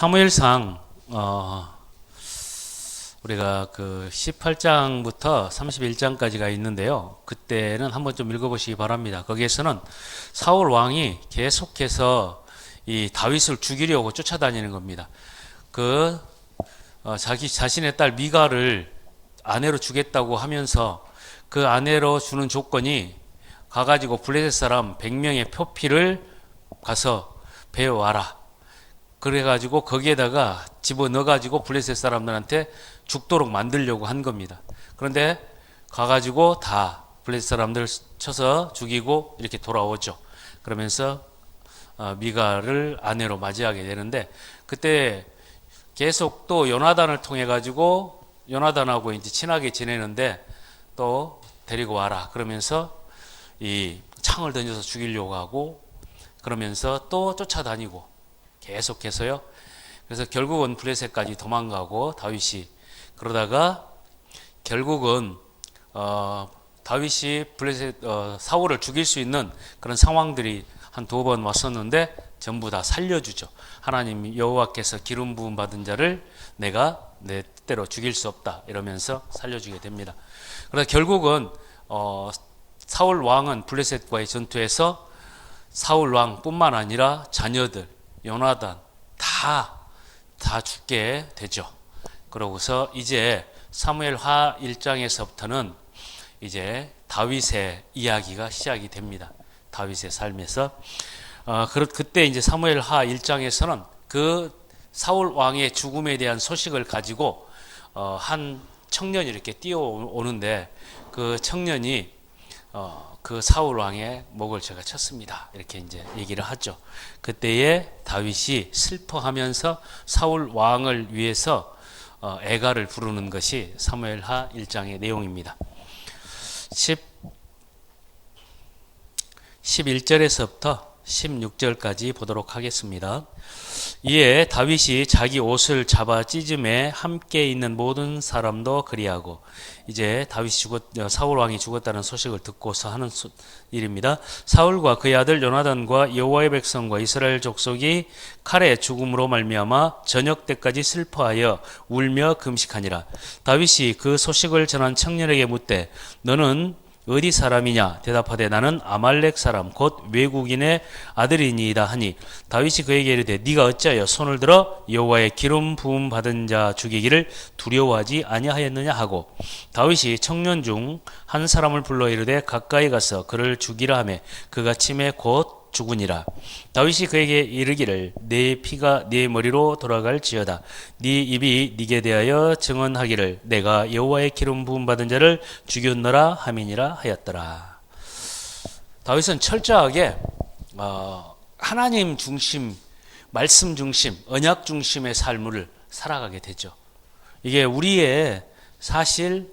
사무엘상 어, 우리가 그 18장부터 31장까지가 있는데요. 그때는 한번 좀 읽어보시기 바랍니다. 거기에서는 사울 왕이 계속해서 이 다윗을 죽이려고 쫓아다니는 겁니다. 그 어, 자기 자신의 딸 미가를 아내로 주겠다고 하면서 그 아내로 주는 조건이 가가지고 블레셋 사람 100명의 표피를 가서 배워와라. 그래가지고 거기에다가 집어 넣어가지고 블레셋 사람들한테 죽도록 만들려고 한 겁니다. 그런데 가가지고 다 블레셋 사람들 쳐서 죽이고 이렇게 돌아오죠. 그러면서 어, 미가를 아내로 맞이하게 되는데 그때 계속 또 요나단을 통해 가지고 요나단하고 이제 친하게 지내는데 또 데리고 와라 그러면서 이 창을 던져서 죽이려고 하고 그러면서 또 쫓아다니고 계속해서요. 그래서 결국은 블레셋까지 도망가고 다윗이 그러다가 결국은 어, 다윗이 블레셋 어, 사울을 죽일 수 있는 그런 상황들이 한 두 번 왔었는데 전부 다 살려주죠. 하나님 여호와께서 기름 부음 받은 자를 내가 내 뜻대로 죽일 수 없다 이러면서 살려주게 됩니다. 그래서 결국은 어, 사울 왕은 블레셋과의 전투에서 사울 왕뿐만 아니라 자녀들 요나단 다 다 죽게 되죠. 그러고서 이제 사무엘하 1장에서부터는 이제 다윗의 이야기가 시작이 됩니다. 다윗의 삶에서 어, 그, 그때 이제 사무엘하 1장에서는 그 사울 왕의 죽음에 대한 소식을 가지고 어, 한 청년이 이렇게 뛰어오는데 그 청년이 어, 그 사울 왕의 목을 제가 쳤습니다. 이렇게 이제 얘기를 하죠. 그때에 다윗이 슬퍼하면서 사울 왕을 위해서 어, 애가를 부르는 것이 사무엘하 1장의 내용입니다. 10 11절에서부터 16절까지 보도록 하겠습니다. 이에 다윗이 자기 옷을 잡아 찢음에 함께 있는 모든 사람도 그리하고 이제 다윗이 죽었 사울 왕이 죽었다는 소식을 듣고서 하는 소, 일입니다. 사울과 그의 아들 요나단과 여호와의 백성과 이스라엘 족속이 칼의 죽음으로 말미암아 저녁 때까지 슬퍼하여 울며 금식하니라. 다윗이 그 소식을 전한 청년에게 묻되 너는 어디 사람이냐? 대답하되 나는 아말렉 사람 곧 외국인의 아들이니이다 하니 다윗이 그에게 이르되 네가 어찌하여 손을 들어 여호와의 기름 부음 받은 자 죽이기를 두려워하지 아니하였느냐? 하고 다윗이 청년 중 한 사람을 불러 이르되 가까이 가서 그를 죽이라 하매 그가 침에 곧 죽으니라. 다윗이 그에게 이르기를 내 피가 네 머리로 돌아갈지어다. 네 입이 네게 대하여 증언하기를 내가 여호와의 기름 부음 받은 자를 죽였노라 함이니라 하였더라. 다윗은 철저하게 어, 하나님 중심 말씀 중심 언약 중심의 삶을 살아가게 되죠. 이게 우리의 사실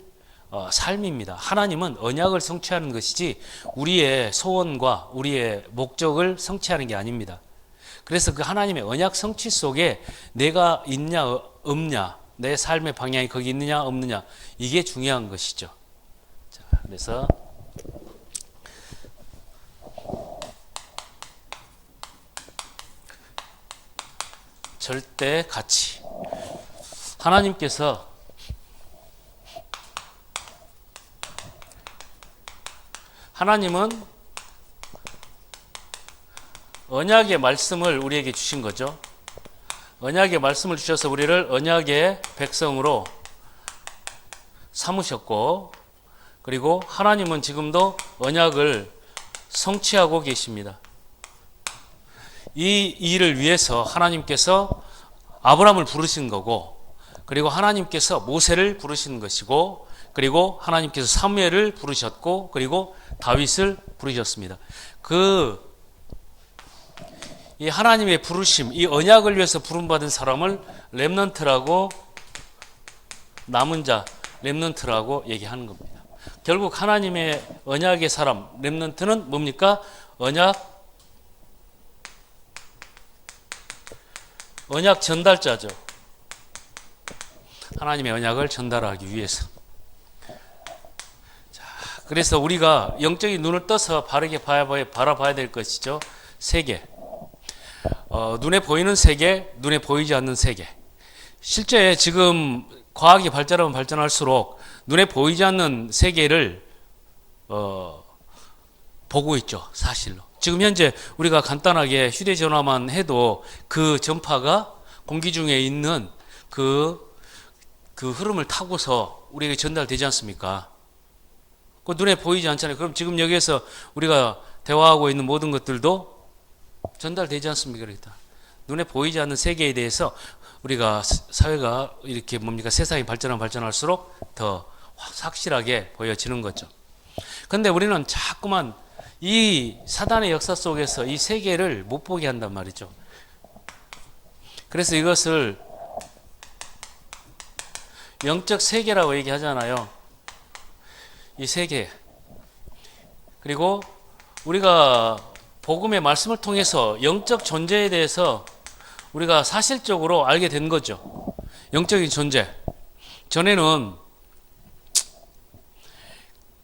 어, 삶입니다. 하나님은 언약을 성취하는 것이지 우리의 소원과 우리의 목적을 성취하는 게 아닙니다. 그래서 그 하나님의 언약 성취 속에 내가 있냐 어, 없냐 내 삶의 방향이 거기 있느냐 없느냐 이게 중요한 것이죠. 자, 그래서 절대 가치 하나님께서 하나님은 언약의 말씀을 우리에게 주신 거죠. 언약의 말씀을 주셔서 우리를 언약의 백성으로 삼으셨고, 그리고 하나님은 지금도 언약을 성취하고 계십니다. 이 일을 위해서 하나님께서 아브라함을 부르신 거고, 그리고 하나님께서 모세를 부르신 것이고, 그리고 하나님께서 사무엘을 부르셨고, 그리고 다윗을 부르셨습니다. 그, 이 하나님의 부르심, 이 언약을 위해서 부름받은 사람을 렘넌트라고 남은 자, 렘넌트라고 얘기하는 겁니다. 결국 하나님의 언약의 사람, 렘넌트는 뭡니까? 언약, 언약 전달자죠. 하나님의 언약을 전달하기 위해서. 그래서 우리가 영적인 눈을 떠서 바르게 바라봐야 될 것이죠. 세 개. 어, 눈에 보이는 세계, 눈에 보이지 않는 세계. 실제 지금 과학이 발전하면 발전할수록 눈에 보이지 않는 세계를 어, 보고 있죠, 사실로. 지금 현재 우리가 간단하게 휴대전화만 해도 그 전파가 공기 중에 있는 그, 그 흐름을 타고서 우리에게 전달되지 않습니까? 그 눈에 보이지 않잖아요. 그럼 지금 여기에서 우리가 대화하고 있는 모든 것들도 전달되지 않습니까? 그러니까 눈에 보이지 않는 세계에 대해서 우리가 사- 사회가 이렇게 뭡니까 세상이 발전하면 발전할수록 더 확실하게 보여지는 거죠. 근데 우리는 자꾸만 이 사단의 역사 속에서 이 세계를 못 보게 한단 말이죠. 그래서 이것을 영적 세계라고 얘기하잖아요. 이 세계. 그리고 우리가 복음의 말씀을 통해서 영적 존재에 대해서 우리가 사실적으로 알게 된 거죠. 영적인 존재. 전에는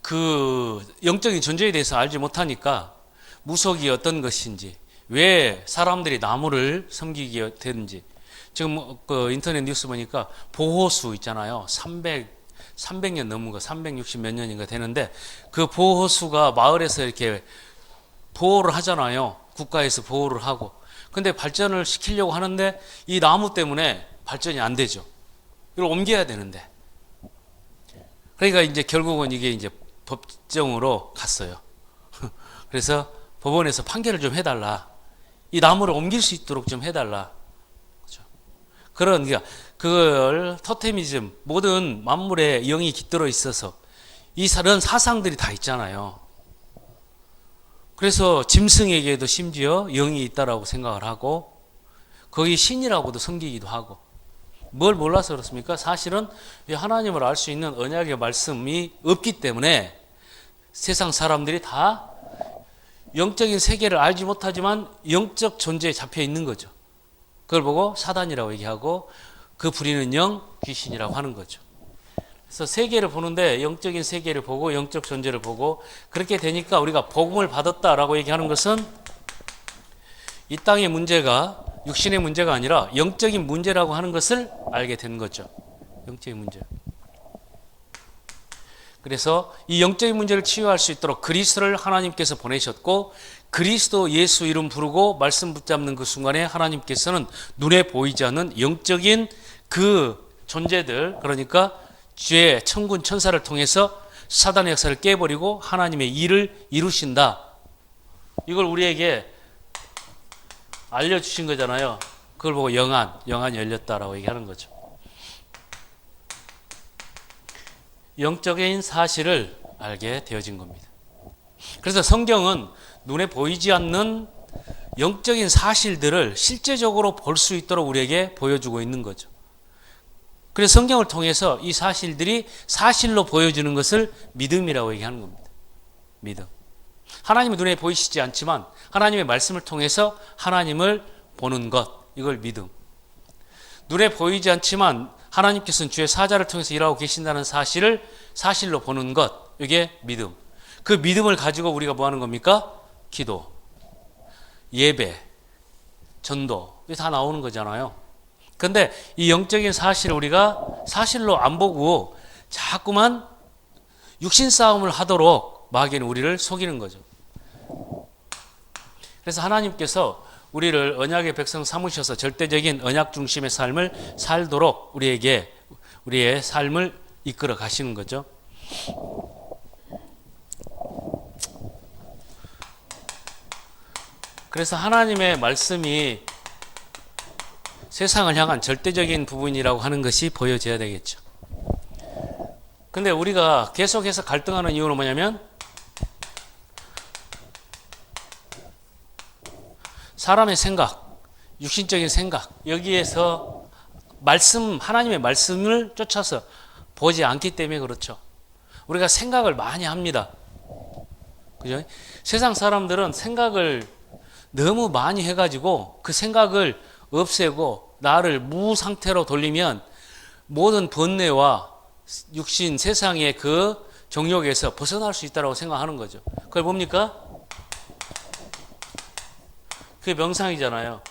그 영적인 존재에 대해서 알지 못하니까 무속이 어떤 것인지 왜 사람들이 나무를 섬기게 되는지 지금 그 인터넷 뉴스 보니까 보호수 있잖아요. 300 300년 넘은 거 360 몇 년인가 되는데 그 보호수가 마을에서 이렇게 보호를 하잖아요. 국가에서 보호를 하고. 근데 발전을 시키려고 하는데 이 나무 때문에 발전이 안 되죠. 이걸 옮겨야 되는데. 그러니까 이제 결국은 이게 이제 법정으로 갔어요. 그래서 법원에서 판결을 좀 해달라. 이 나무를 옮길 수 있도록 좀 해달라. 그런 그러니까 그걸 토테미즘 모든 만물에 영이 깃들어 있어서 이 그런 사상들이 다 있잖아요. 그래서 짐승에게도 심지어 영이 있다라고 생각을 하고 거기 신이라고도 섬기기도 하고 뭘 몰라서 그렇습니까? 사실은 이 하나님을 알 수 있는 언약의 말씀이 없기 때문에 세상 사람들이 다 영적인 세계를 알지 못하지만 영적 존재에 잡혀 있는 거죠. 그걸 보고 사단이라고 얘기하고 그 부리는 영 귀신이라고 하는 거죠. 그래서 세계를 보는데 영적인 세계를 보고 영적 존재를 보고 그렇게 되니까 우리가 복음을 받았다라고 얘기하는 것은 이 땅의 문제가 육신의 문제가 아니라 영적인 문제라고 하는 것을 알게 된 거죠. 영적인 문제. 그래서 이 영적인 문제를 치유할 수 있도록 그리스도를 하나님께서 보내셨고 그리스도 예수 이름 부르고 말씀 붙잡는 그 순간에 하나님께서는 눈에 보이지 않는 영적인 그 존재들 그러니까 죄 천군 천사를 통해서 사단의 역사를 깨버리고 하나님의 일을 이루신다. 이걸 우리에게 알려주신 거잖아요. 그걸 보고 영안, 영안이 열렸다라고 얘기하는 거죠. 영적인 사실을 알게 되어진 겁니다. 그래서 성경은 눈에 보이지 않는 영적인 사실들을 실제적으로 볼 수 있도록 우리에게 보여주고 있는 거죠. 그래서 성경을 통해서 이 사실들이 사실로 보여지는 것을 믿음이라고 얘기하는 겁니다. 믿음. 하나님의 눈에 보이시지 않지만 하나님의 말씀을 통해서 하나님을 보는 것, 이걸 믿음. 눈에 보이지 않지만 하나님께서는 주의 사자를 통해서 일하고 계신다는 사실을 사실로 보는 것, 이게 믿음. 그 믿음을 가지고 우리가 뭐 하는 겁니까? 기도, 예배, 전도, 이게 다 나오는 거잖아요. 근데 이 영적인 사실을 우리가 사실로 안 보고 자꾸만 육신 싸움을 하도록 마귀는 우리를 속이는 거죠. 그래서 하나님께서 우리를 언약의 백성 삼으셔서 절대적인 언약 중심의 삶을 살도록 우리에게 우리의 삶을 이끌어 가시는 거죠. 그래서 하나님의 말씀이 세상을 향한 절대적인 부분이라고 하는 것이 보여져야 되겠죠. 근데 우리가 계속해서 갈등하는 이유는 뭐냐면 사람의 생각, 육신적인 생각, 여기에서 말씀, 하나님의 말씀을 쫓아서 보지 않기 때문에 그렇죠. 우리가 생각을 많이 합니다. 그죠? 세상 사람들은 생각을 너무 많이 해가지고 그 생각을 없애고 나를 무 상태로 돌리면 모든 번뇌와 육신 세상의 그 정욕에서 벗어날 수 있다고 생각하는 거죠. 그걸 뭡니까? 그게 명상이잖아요.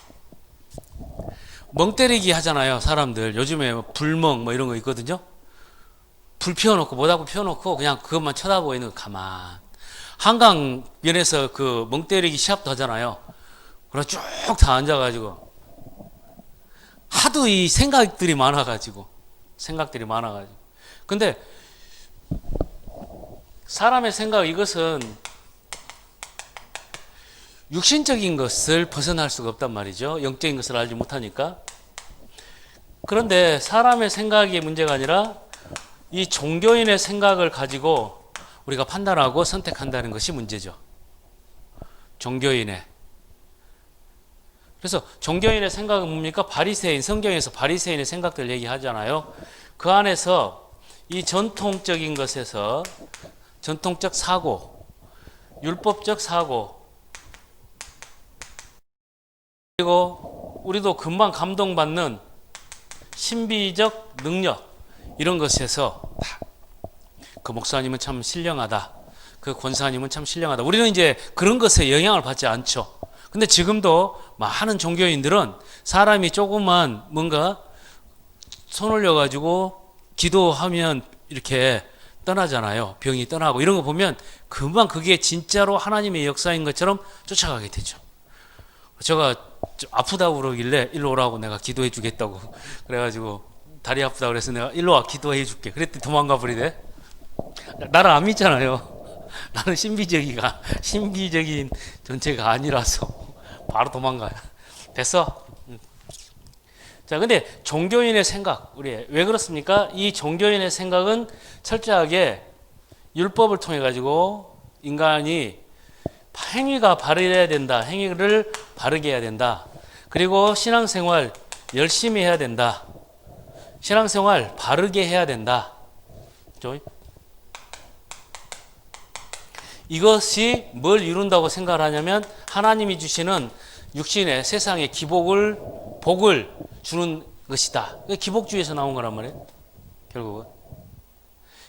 멍 때리기 하잖아요. 사람들 요즘에 뭐 불멍 뭐 이런 거 있거든요. 불 피워놓고 뭐다고 피워놓고 그냥 그것만 쳐다보고 있는 거 가만. 한강변에서 그 멍 때리기 시합도 하잖아요. 그래 쭉 다 앉아가지고 하도 이 생각들이 많아가지고 생각들이 많아가지고 근데 사람의 생각 이것은 육신적인 것을 벗어날 수가 없단 말이죠. 영적인 것을 알지 못하니까. 그런데 사람의 생각이 문제가 아니라 이 종교인의 생각을 가지고 우리가 판단하고 선택한다는 것이 문제죠. 종교인의. 그래서 종교인의 생각은 뭡니까? 바리새인 성경에서 바리새인의 생각들 얘기하잖아요. 그 안에서 이 전통적인 것에서 전통적 사고, 율법적 사고, 그리고 우리도 금방 감동받는 신비적 능력 이런 것에서 그 목사님은 참 신령하다. 그 권사님은 참 신령하다. 우리는 이제 그런 것에 영향을 받지 않죠. 근데 지금도 많은 종교인들은 사람이 조금만 뭔가 손 올려가지고 기도하면 이렇게 떠나잖아요. 병이 떠나고. 이런 거 보면 금방 그게 진짜로 하나님의 역사인 것처럼 쫓아가게 되죠. 제가 좀 아프다고 그러길래 일로 오라고 내가 기도해 주겠다고. 그래가지고 다리 아프다 그래서 내가 일로 와 기도해 줄게. 그랬더니 도망가 버리대 나를 안 믿잖아요. 나는 신비적이가 신비적인 전체가 아니라서 바로 도망가요 됐어 응. 자 근데 종교인의 생각 우리 왜 그렇습니까 이 종교인의 생각은 철저하게 율법을 통해 가지고 인간이 행위가 바르야 된다. 행위를 바르게 해야 된다. 그리고 신앙생활 열심히 해야 된다. 신앙생활 바르게 해야 된다. 이것이 뭘 이룬다고 생각을 하냐면 하나님이 주시는 육신의 세상의 기복을 복을 주는 것이다. 기복주의에서 나온 거란 말이에요. 결국은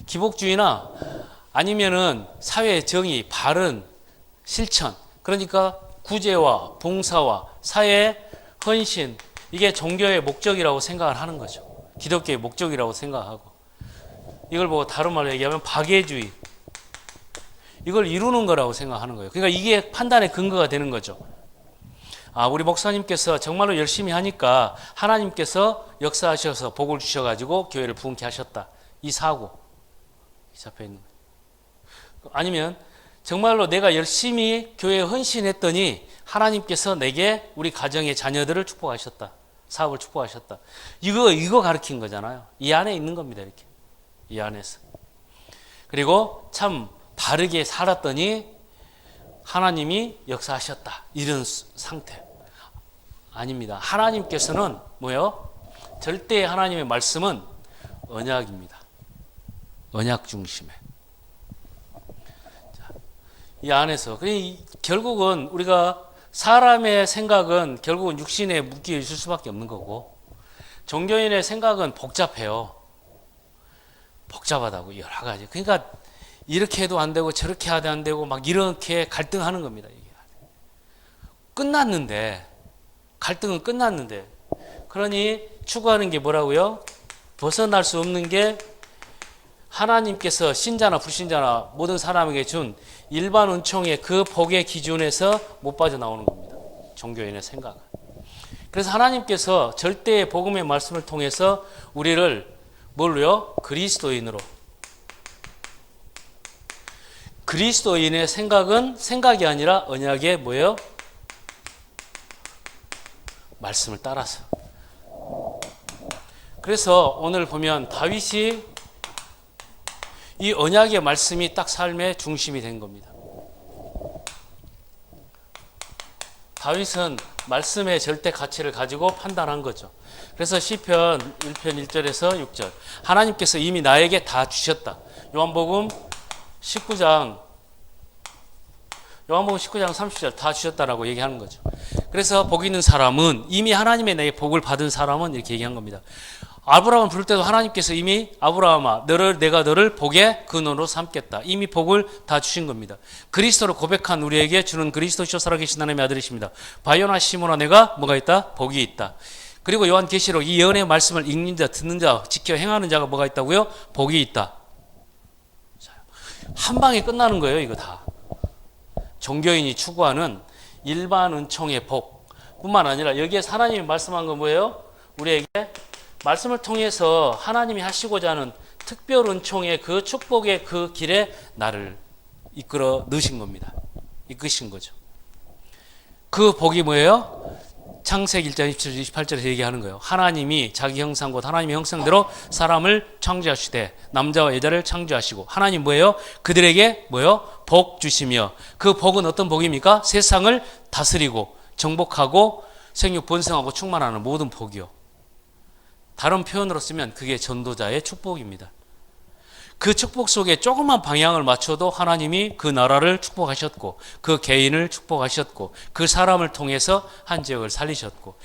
기복주의나 아니면은 사회의 정의, 바른 실천. 그러니까 구제와 봉사와 사회 헌신 이게 종교의 목적이라고 생각을 하는 거죠. 기독교의 목적이라고 생각하고 이걸 보고 다른 말로 얘기하면 박애주의 이걸 이루는 거라고 생각하는 거예요. 그러니까 이게 판단의 근거가 되는 거죠. 아, 우리 목사님께서 정말로 열심히 하니까 하나님께서 역사하셔서 복을 주셔가지고 교회를 부흥케 하셨다. 이 사고 잡혀 있는 거예요. 아니면 정말로 내가 열심히 교회에 헌신했더니 하나님께서 내게 우리 가정의 자녀들을 축복하셨다. 사업을 축복하셨다. 이거 이거 가르친 거잖아요. 이 안에 있는 겁니다. 이렇게 이 안에서. 그리고 참 바르게 살았더니 하나님이 역사하셨다. 이런 상태. 아닙니다. 하나님께서는 뭐요? 절대 하나님의 말씀은 언약입니다. 언약 중심에. 이 안에서. 결국은 우리가 사람의 생각은 결국은 육신에 묶여 있을 수밖에 없는 거고, 종교인의 생각은 복잡해요. 복잡하다고, 여러 가지. 그러니까 이렇게 해도 안 되고 저렇게 해도 안 되고 막 이렇게 갈등하는 겁니다. 이게. 끝났는데, 갈등은 끝났는데, 그러니 추구하는 게 뭐라고요? 벗어날 수 없는 게 하나님께서 신자나 불신자나 모든 사람에게 준 일반 은총의 그 복의 기준에서 못 빠져나오는 겁니다. 종교인의 생각은. 그래서 하나님께서 절대의 복음의 말씀을 통해서 우리를 뭘로요? 그리스도인으로. 그리스도인의 생각은 생각이 아니라 언약의 뭐예요? 말씀을 따라서. 그래서 오늘 보면 다윗이 이 언약의 말씀이 딱 삶의 중심이 된 겁니다. 다윗은 말씀의 절대 가치를 가지고 판단한 거죠. 그래서 시편 1편 1절에서 6절 하나님께서 이미 나에게 다 주셨다. 요한복음 19장 요한복음 19장 30절 다 주셨다라고 얘기하는 거죠. 그래서 복 있는 사람은 이미 하나님의 내 복을 받은 사람은 이렇게 얘기한 겁니다. 아브라함을 부를 때도 하나님께서 이미 아브라함아 너를 내가 너를 복의 근원으로 삼겠다. 이미 복을 다 주신 겁니다. 그리스도로 고백한 우리에게 주는 그리스도시오 살아계신 하나님의 아들이십니다. 바요나 시모나 내가 뭐가 있다? 복이 있다. 그리고 요한계시록 이 예언의 말씀을 읽는 자, 듣는 자, 지켜 행하는 자가 뭐가 있다고요? 복이 있다. 자, 한 방에 끝나는 거예요, 이거 다. 종교인이 추구하는 일반 은총의 복 뿐만 아니라 여기에 하나님이 말씀한 건 뭐예요? 우리에게 말씀을 통해서 하나님이 하시고자 하는 특별 은총의 그 축복의 그 길에 나를 이끌어 넣으신 겁니다. 이끄신 거죠. 그 복이 뭐예요? 창세기 1장 27절 28절에서 얘기하는 거예요. 하나님이 자기 형상 곧 하나님의 형상대로 사람을 창조하시되 남자와 여자를 창조하시고 하나님 뭐예요? 그들에게 뭐예요? 복 주시며 그 복은 어떤 복입니까? 세상을 다스리고 정복하고 생육 번성하고 충만하는 모든 복이요. 다른 표현으로 쓰면 그게 전도자의 축복입니다. 그 축복 속에 조금만 방향을 맞춰도 하나님이 그 나라를 축복하셨고 그 개인을 축복하셨고 그 사람을 통해서 한 지역을 살리셨고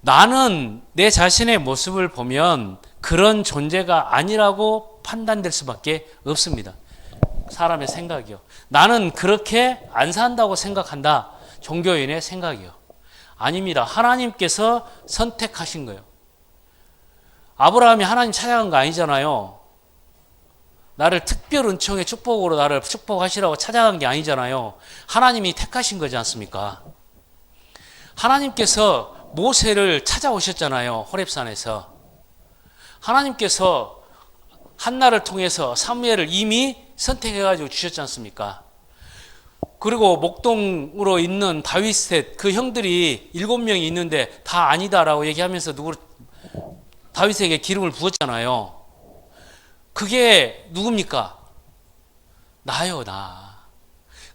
나는 내 자신의 모습을 보면 그런 존재가 아니라고 판단될 수밖에 없습니다. 사람의 생각이요. 나는 그렇게 안 산다고 생각한다. 종교인의 생각이요. 아닙니다. 하나님께서 선택하신 거예요. 아브라함이 하나님 찾아간 거 아니잖아요. 나를 특별 은총의 축복으로 나를 축복하시라고 찾아간 게 아니잖아요. 하나님이 택하신 거지 않습니까? 하나님께서 모세를 찾아오셨잖아요. 호렙산에서. 하나님께서 한나를 통해서 사무엘을 이미 선택해 가지고 주셨지 않습니까? 그리고 목동으로 있는 다윗의 그 형들이 일곱 명이 있는데 다 아니다라고 얘기하면서 누구 다윗에게 기름을 부었잖아요. 그게 누굽니까? 나요, 나.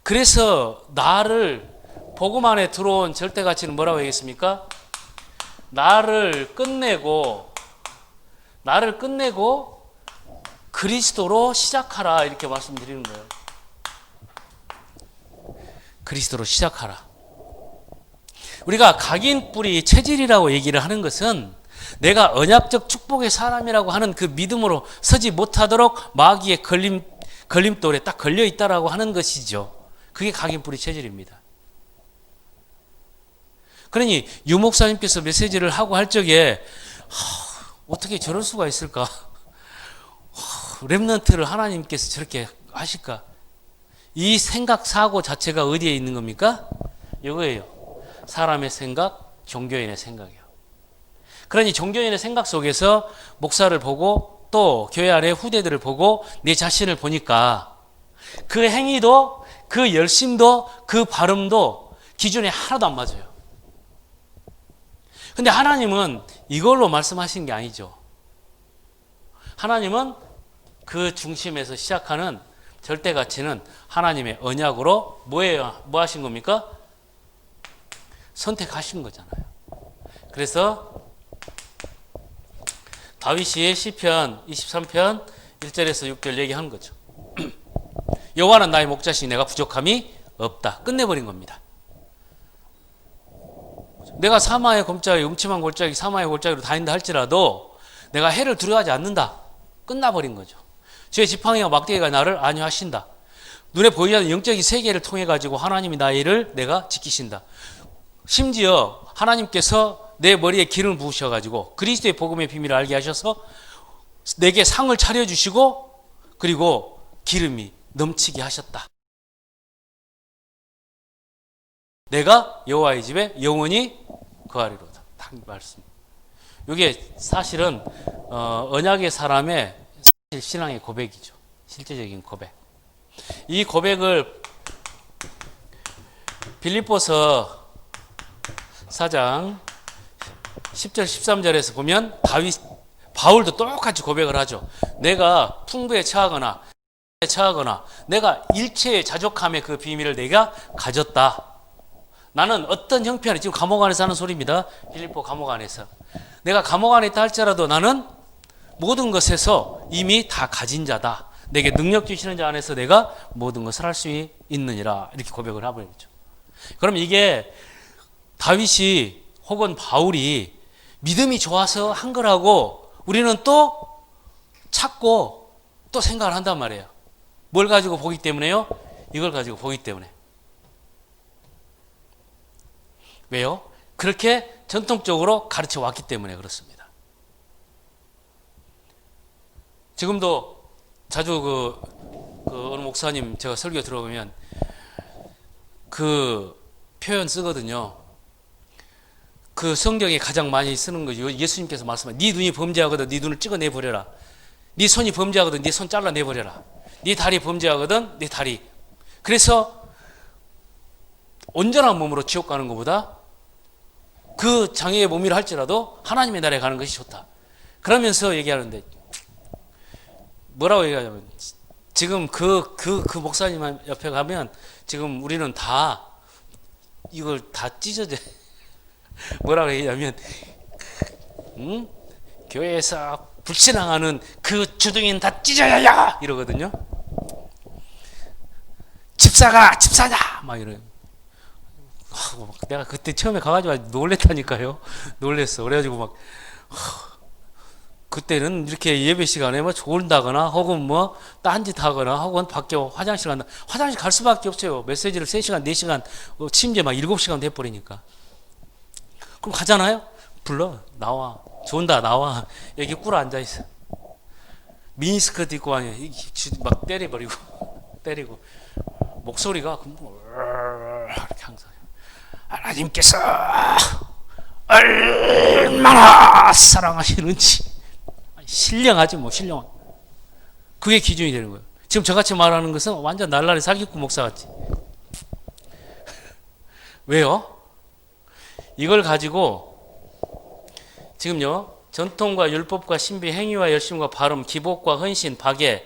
그래서 나를 복음 안에 들어온 절대 가치는 뭐라고 얘기했습니까? 나를 끝내고 나를 끝내고 그리스도로 시작하라 이렇게 말씀드리는 거예요. 그리스도로 시작하라. 우리가 각인 뿌리 체질이라고 얘기를 하는 것은 내가 언약적 축복의 사람이라고 하는 그 믿음으로 서지 못하도록 마귀의 걸림 걸림돌에 딱 걸려 있다라고 하는 것이죠. 그게 각인 뿌리 체질입니다. 그러니 유 목사님께서 메시지를 하고 할 적에 하, 어떻게 저럴 수가 있을까? 하, 렘넌트를 하나님께서 저렇게 하실까? 이 생각 사고 자체가 어디에 있는 겁니까? 이거예요. 사람의 생각, 종교인의 생각이요. 그러니 종교인의 생각 속에서 목사를 보고 또 교회 아래 후대들을 보고 내 자신을 보니까 그 행위도 그 열심도 그 발음도 기준에 하나도 안 맞아요. 근데 하나님은 이걸로 말씀하신 게 아니죠. 하나님은 그 중심에서 시작하는 절대 가치는 하나님의 언약으로 뭐예요? 뭐 하신 겁니까? 선택하신 거잖아요. 그래서 다윗이 시편 23편 1절에서 6절 얘기하는 거죠. 여호와는 나의 목자시 내가 부족함이 없다. 끝내버린 겁니다. 내가 사마의 골짜기, 음침한 골짜기, 사마의 골짜기로 다닌다 할지라도 내가 해를 두려워하지 않는다. 끝나버린 거죠. 제 지팡이와 막대기가 나를 안위하신다. 눈에 보이지 않는 영적인 세계를 통해 가지고 하나님이 나의 일을 내가 지키신다. 심지어 하나님께서 내 머리에 기름을 부으셔 가지고 그리스도의 복음의 비밀을 알게 하셔서 내게 상을 차려 주시고 그리고 기름이 넘치게 하셨다. 내가 여호와의 집에 영원히 거하리로다. 딱 말씀. 이게 사실은 어, 언약의 사람의 신앙의 고백이죠. 실제적인 고백. 이 고백을 빌립보서 4장 10절 13절에서 보면 다윗 바울도 똑같이 고백을 하죠. 내가 풍부에 처하거나 처하거나 내가 일체의 자족함의 그 비밀을 내가 가졌다. 나는 어떤 형편에 지금 감옥 안에서 하는 소리입니다. 빌립보 감옥 안에서 내가 감옥 안에 있다 할지라도 나는 모든 것에서 이미 다 가진 자다. 내게 능력 주시는 자 안에서 내가 모든 것을 할 수 있느니라 이렇게 고백을 하버리죠. 그럼 이게 다윗이 혹은 바울이 믿음이 좋아서 한 거라고 우리는 또 찾고 또 생각을 한단 말이에요. 뭘 가지고 보기 때문에요? 이걸 가지고 보기 때문에. 왜요? 그렇게 전통적으로 가르쳐 왔기 때문에 그렇습니다. 지금도 자주 그, 그 어느 목사님 제가 설교 들어보면 그 표현 쓰거든요. 그 성경에 가장 많이 쓰는 거죠. 예수님께서 말씀하신 네 눈이 범죄하거든 네 눈을 찍어내 버려라. 네 손이 범죄하거든 네 손 잘라내 버려라. 네 다리 범죄하거든 네 다리. 그래서 온전한 몸으로 지옥 가는 것보다 그 장애의 몸이라 할지라도 하나님의 나라에 가는 것이 좋다. 그러면서 얘기하는데 뭐라고 얘기하냐면 지금 그 그 그 목사님 옆에 가면 지금 우리는 다 이걸 다 찢어져 뭐라고 얘기하면 응? 교회에서 불신앙하는 그 주둥이는 다 찢어야 이러거든요. 집사가 집사냐 막 이래. 내가 그때 처음에 가가지고 놀랬다니까요. 놀랬어. 그래가지고 막 하, 그때는 이렇게 예배 시간에 뭐 졸다거나 혹은 뭐 딴짓 하거나 혹은 밖에 화장실 간다. 화장실 갈 수밖에 없어요. 메시지를 3시간, 4시간, 어, 침대 막 7시간 돼버리니까. 그럼 가잖아요? 불러. 나와. 좋은다. 나와. 여기 꿇어 앉아 있어. 미니스커트 입고 와요. 막 때려버리고. 때리고. 목소리가 이렇게 항상. 하나님께서 얼마나 사랑하시는지. 신령하지 뭐 신령. 그게 기준이 되는 거예요. 지금 저같이 말하는 것은 완전 날라리 사기꾼 목사 같지. 왜요? 이걸 가지고 지금요 전통과 율법과 신비 행위와 열심과 발음 기복과 헌신 박애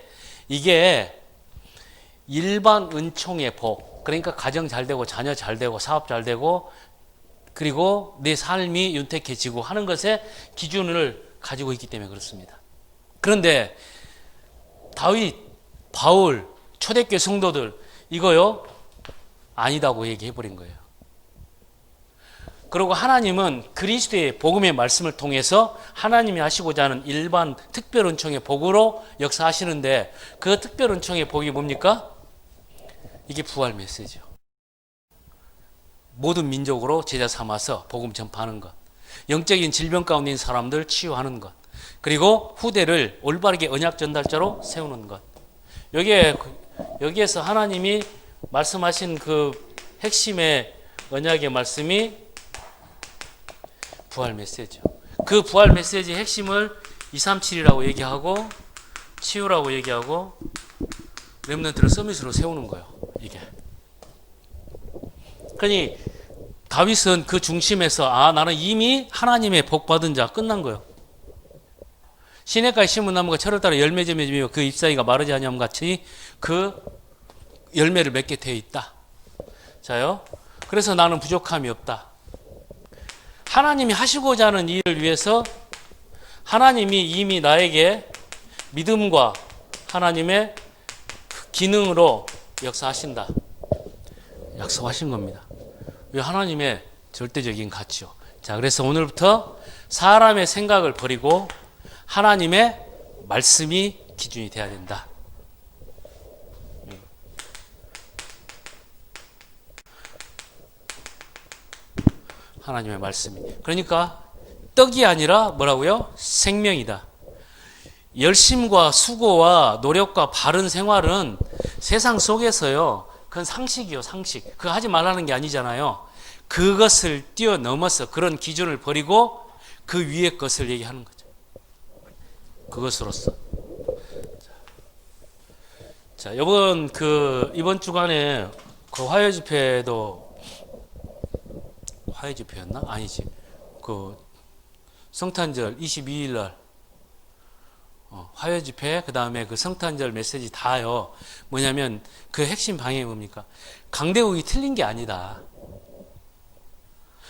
이게 일반 은총의 복 그러니까 가정 잘 되고 자녀 잘 되고 사업 잘 되고 그리고 내 삶이 윤택해지고 하는 것에 기준을 가지고 있기 때문에 그렇습니다. 그런데 다윗, 바울, 초대교회 성도들 이거요 아니다고 얘기해 버린 거예요. 그리고 하나님은 그리스도의 복음의 말씀을 통해서 하나님이 하시고자 하는 일반 특별 은총의 복으로 역사하시는데 그 특별 은총의 복이 뭡니까? 이게 부활 메시지요. 모든 민족으로 제자 삼아서 복음 전파하는 것. 영적인 질병 가운데 있는 사람들 치유하는 것. 그리고 후대를 올바르게 언약 전달자로 세우는 것. 여기에 여기에서 하나님이 말씀하신 그 핵심의 언약의 말씀이 부활 메시지죠. 그 부활 메시지의 핵심을 237이라고 얘기하고 치유라고 얘기하고 렘넌트를 서밋으로 세우는 거예요. 이게. 그러니 다윗은 그 중심에서 아 나는 이미 하나님의 복 받은 자 끝난 거예요. 시냇가에 심은 나무가 철을 따라 열매 맺으며 그 잎사귀가 마르지 아니함 같이 그 열매를 맺게 되어 있다. 자요. 그래서 나는 부족함이 없다. 하나님이 하시고자 하는 일을 위해서 하나님이 이미 나에게 믿음과 하나님의 기능으로 역사하신다. 약속하신 겁니다. 이 하나님의 절대적인 가치요. 자, 그래서 오늘부터 사람의 생각을 버리고 하나님의 말씀이 기준이 돼야 된다. 하나님의 말씀이. 그러니까 떡이 아니라 뭐라고요? 생명이다. 열심과 수고와 노력과 바른 생활은 세상 속에서요. 그건 상식이요, 상식. 그거 하지 말라는 게 아니잖아요. 그것을 뛰어넘어서 그런 기준을 버리고 그 위의 것을 얘기하는 거죠. 그것으로서. 자, 이번 그 이번 주간에 그 화요 집회도 화요 집회였나? 아니지. 그 성탄절 22일 날 어, 화요 집회 그다음에 그 성탄절 메시지 다요. 뭐냐면 그 핵심 방향이 뭡니까? 강대국이 틀린 게 아니다.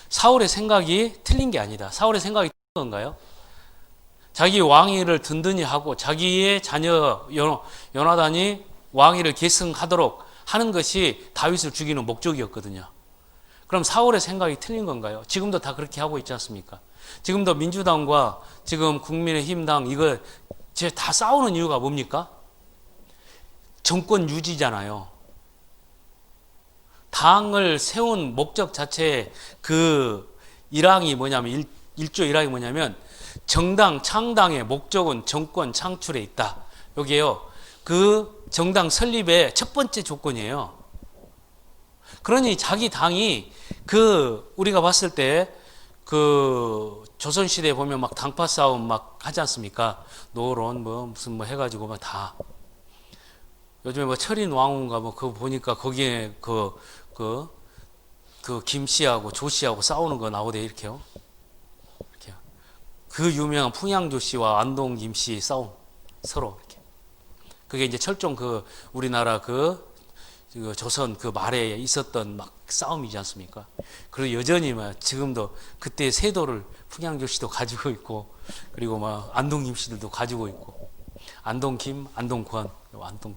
사울의 생각이 틀린 게 아니다. 사울의 생각이 틀린 건가요? 자기 왕위를 든든히 하고 자기의 자녀 요나단이 왕위를 계승하도록 하는 것이 다윗을 죽이는 목적이었거든요. 그럼 사울의 생각이 틀린 건가요? 지금도 다 그렇게 하고 있지 않습니까? 지금도 민주당과 지금 국민의힘당 이거 다 싸우는 이유가 뭡니까? 정권 유지잖아요. 당을 세운 목적 자체에 그 일항이 뭐냐면 일, 일조 일항이 뭐냐면 정당 창당의 목적은 정권 창출에 있다. 여기에요. 그 정당 설립의 첫 번째 조건이에요. 그러니 자기 당이 그 우리가 봤을 때 그 조선 시대에 보면 막 당파 싸움 막 하지 않습니까? 노론 뭐 무슨 뭐 해가지고 막 다 요즘에 뭐 철인 왕후인가 뭐 그거 보니까 거기에 그 그 그 김씨하고 조씨하고 싸우는 거 나오대 이렇게요. 이렇게요. 그 유명한 풍양조 씨와 안동 김씨 싸움 서로 이렇게. 그게 이제 철종 그 우리나라 그, 그 조선 그 말에 있었던 막 싸움이지 않습니까? 그리고 여전히 막 지금도 그때 세도를 풍양조 씨도 가지고 있고 그리고 막 안동 김 씨들도 가지고 있고 안동 김, 안동 권, 안동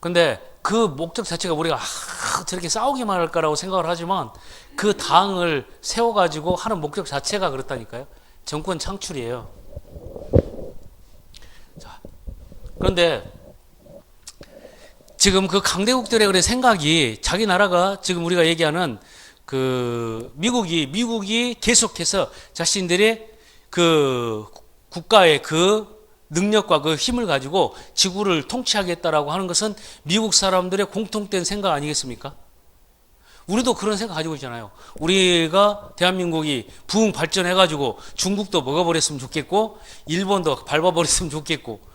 근데 그 목적 자체가 우리가 아, 저렇게 싸우기만 할까라고 생각을 하지만 그 당을 세워가지고 하는 목적 자체가 그렇다니까요. 정권 창출이에요. 자, 그런데 지금 그 강대국들의 그런 생각이 자기 나라가 지금 우리가 얘기하는 그 미국이 미국이 계속해서 자신들의 그 국가의 그 능력과 그 힘을 가지고 지구를 통치하겠다라고 하는 것은 미국 사람들의 공통된 생각 아니겠습니까? 우리도 그런 생각 가지고 있잖아요. 우리가 대한민국이 부흥 발전해가지고 중국도 먹어버렸으면 좋겠고, 일본도 밟아버렸으면 좋겠고,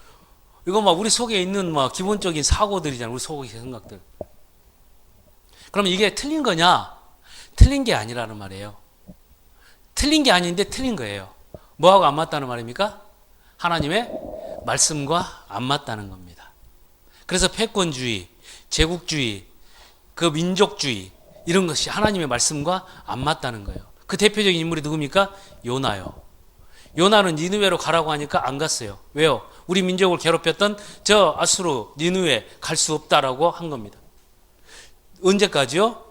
이거 막 우리 속에 있는 막 기본적인 사고들이잖아요. 우리 속의 생각들. 그럼 이게 틀린 거냐? 틀린 게 아니라는 말이에요. 틀린 게 아닌데 틀린 거예요. 뭐하고 안 맞다는 말입니까? 하나님의 말씀과 안 맞다는 겁니다. 그래서 패권주의, 제국주의, 그 민족주의 이런 것이 하나님의 말씀과 안 맞다는 거예요. 그 대표적인 인물이 누굽니까? 요나요. 요나는 니누웨로 가라고 하니까 안 갔어요. 왜요? 우리 민족을 괴롭혔던 저 아수르 니누웨 갈수 없다라고 한 겁니다. 언제까지요?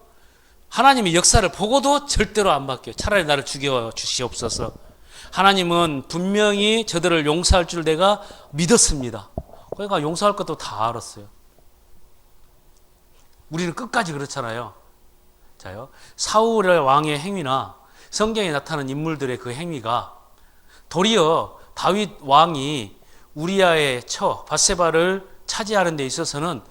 하나님이 역사를 보고도 절대로 안 바뀌어요. 차라리 나를 죽여 주시옵소서. 하나님은 분명히 저들을 용서할 줄 내가 믿었습니다. 그러니까 용서할 것도 다 알았어요. 우리는 끝까지 그렇잖아요. 자요. 사울의 왕의 행위나 성경에 나타나는 인물들의 그 행위가 도리어 다윗 왕이 우리아의 처 바세바를 차지하는 데 있어서는